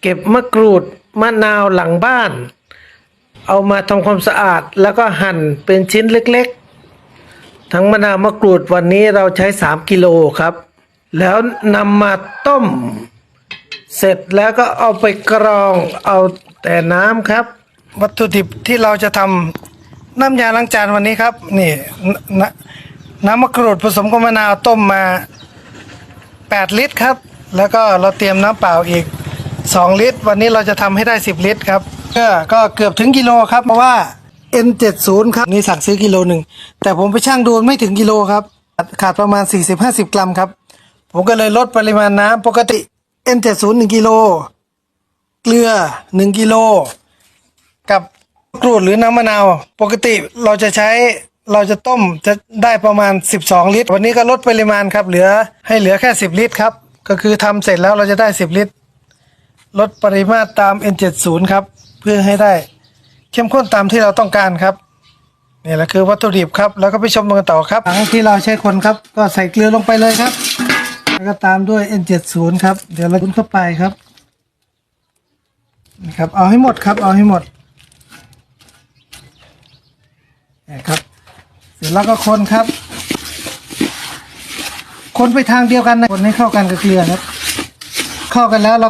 เก็บมะกรูดมะนาวหลังบ้าน เอามาทำความสะอาดแล้วก็หั่นเป็นชิ้นเล็กๆ ทั้งมะนาวมะกรูดวันนี้เราใช้ 3 กิโลครับ แล้วนำมาต้ม เสร็จแล้วก็เอาไปกรองเอาแต่น้ำครับ วัตถุดิบที่เราจะทำน้ำยาล้างจานวันนี้ครับ นี่นนน้ำมะกรูดผสมกับมะนาวต้มมา 8 ลิตรครับ แล้วก็เราเตรียมน้ำเปล่าอีก 2 ลิตร วันนี้เราจะทำให้ได้ 10 ลิตรครับก็ก็เกือบถึงกิโลครับเพราะว่า N70 ครับนี่สั่งซื้อกิโลหนึ่งแต่ผมไปช่างดูไม่ถึงกิโลครับ ขาดประมาณ 40-50 กรัมครับ ผมก็เลยลดปริมาณน้ำปกติ N70 1กิโลเกลือ 1กิโลกับกรูดหรือน้ำมะนาว ปกติเราจะใช้เราจะต้มจะได้ประมาณ 12 ลิตร วันนี้ก็ลดปริมาณครับ เหลือให้เหลือแค่ 10 ลิตรครับ ก็คือทำเสร็จแล้วเราจะได้ 10 ลิตร ลดปริมาตรตาม N70 ครับ เพื่อให้ได้เข้มข้นตามที่เราต้องการครับนี่แหละคือวัตถุดิบครับ แล้วก็ไปชมกันต่อครับหลังที่เราใช้คนครับ ก็ใส่เกลือลงไปเลยครับ แล้วก็ตามด้วย N70 ครับ เดี๋ยวเราคุ้นเข้าไปครับนี่ครับเอาให้หมดครับ เอาให้หมดนี่ครับเสร็จแล้วก็คนครับ คนไปทางเดียวกันนะคนให้เข้ากันกับเกลือครับ เข้ากันแล้วเรา